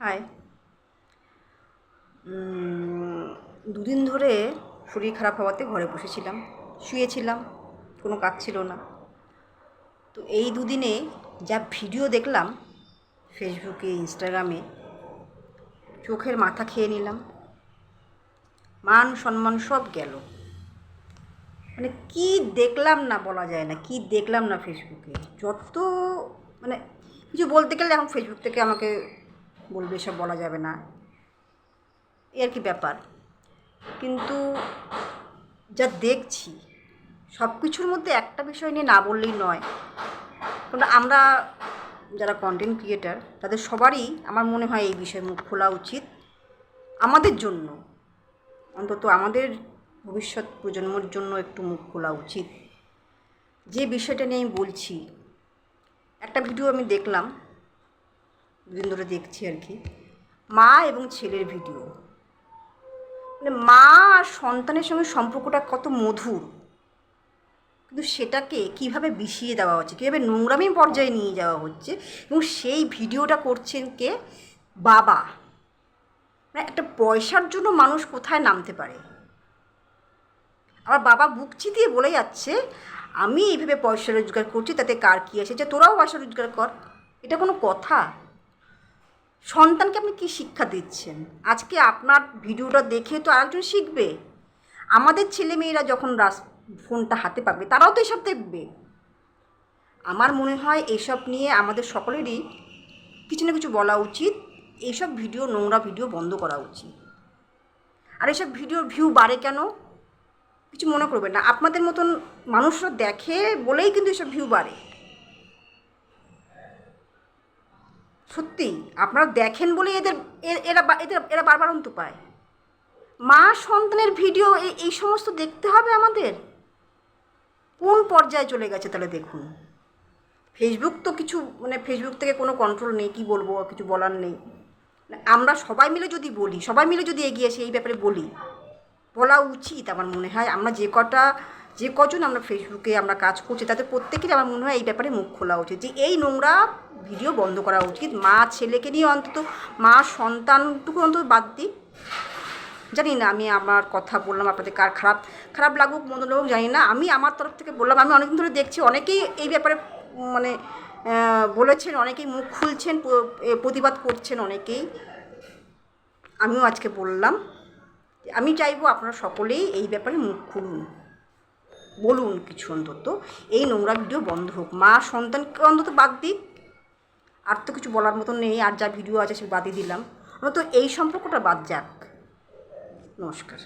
High. দুদিন ধরে শরীর খারাপ হওয়াতে ঘরে বসেছিলাম, শুয়েছিলাম, কোনো কাজ ছিল না। তো এই দুদিনে যা ভিডিও দেখলাম ফেসবুকে ইনস্টাগ্রামে চোখের মাথা খেয়ে নিলাম। মান, সম্মান সব গেল। মানে কি দেখলাম না বলা যায় না, কি দেখলাম না ফেসবুকে যত মানে কিছু বলতে গেলে এখন ফেসবুক থেকে আমাকে বলবে এসব বলা যাবে না। এই আর কি ব্যাপার? কিন্তু যা দেখছি, সব কিছুর মধ্যে একটা বিষয় নিয়ে না বললেই নয়। কারণ আমরা যারা কন্টেন্ট ক্রিয়েটার তাদের সবারই আমার মনে হয় এই বিষয়ে মুখ খোলা উচিত। আমাদের জন্য, অন্তত আমাদের ভবিষ্যৎ প্রজন্মর জন্য একটু মুখ খোলা উচিত। যে বিষয়টা নিয়ে আমি বলছি, একটা ভিডিও আমি দেখলাম। ধরে দেখছি আর কি। মা এবং ছেলের ভিডিও মানে মা আর সন্তানের সঙ্গে সম্পর্কটা কত মধুর। কিন্তু সেটাকে কীভাবে বিষিয়ে দেওয়া হচ্ছে, কীভাবে নোংরামি পর্যায়ে নিয়ে যাওয়া হচ্ছে এবং সেই ভিডিওটা করছেন কে? বাবা। মানে একটা পয়সার জন্য মানুষ কোথায় নামতে পারে? আবার বাবা বুক চিতিয়ে বলে যাচ্ছে, আমি এইভাবে পয়সা রোজগার করছি, তাতে কার কী আছে? যে তোরাও পয়সা রোজগার কর। এটা কোনো কথা? সন্তানকে আপনি কী শিক্ষা দিচ্ছেন? আজকে আপনার ভিডিওটা দেখে তো আরেকজন শিখবে। আমাদের ছেলে মেয়েরা যখন রাস ফোনটা হাতে পাবে, তারাও তো এসব দেখবে। আমার মনে হয় এসব নিয়ে আমাদের সকলেরই কিছু না কিছু বলা উচিত। এইসব ভিডিও, নোংরা ভিডিও বন্ধ করা উচিত। আর এসব ভিডিওর ভিউ বাড়ে কেন? কিছু মনে করবেন না। আপনাদের মতন মানুষরা দেখে বলেই কিন্তু এসব ভিউ বাড়ে। সত্যি আপনারা দেখেন বলেই এদের এরা এদের, এরা বারবার অন্ত পায় মা সন্তানের ভিডিও এই সমস্ত দেখতে হবে আমাদের? কোন পর্যায়ে চলে গেছে তাহলে দেখুন। ফেসবুক তো কিছু মানে ফেসবুক থেকে কোনো কন্ট্রোল নেই, কি বলব, কিছু বলার নেই। আমরা সবাই মিলে যদি বলি, সবাই মিলে যদি এগিয়ে আসি এই ব্যাপারে বলি, বলা উচিত আমার মনে হয়। আমরা যে কটা যে কজন আমরা ফেসবুকে আমরা কাজ করছি, তাদের প্রত্যেকেরই আমার মনে হয় এই ব্যাপারে মুখ খোলা উচিত। যে এই নোংরা ভিডিও বন্ধ করা উচিত। মা ছেলেকে নিয়ে অন্তত, মা সন্তানটুকু অন্তত বাদ দিই জানি না, আমি আমার কথা বললাম, আপনাদের কার খারাপ খারাপ লাগুক, মন্দ লাগুক, জানি না। আমি আমার তরফ থেকে বললাম, আমি অনেকদিন ধরে দেখছি, অনেকেই এই ব্যাপারে মানে বলেছেন, অনেকেই মুখ খুলছেন প্রতিবাদ করছেন অনেকেই। আমিও আজকে বললাম, আমি চাইব আপনারা সকলেই এই ব্যাপারে মুখ খুলুন। বলুন কিছু অন্তত। এই নোংরা ভিডিও বন্ধ হোক। মা, সন্তানকে অন্তত বাদ দিক আর তো কিছু বলার মতো নেই। আর যা ভিডিও আছে সে বাদই দিলাম। অন্তত এই সম্পর্কটা বাদ যাক। নমস্কার।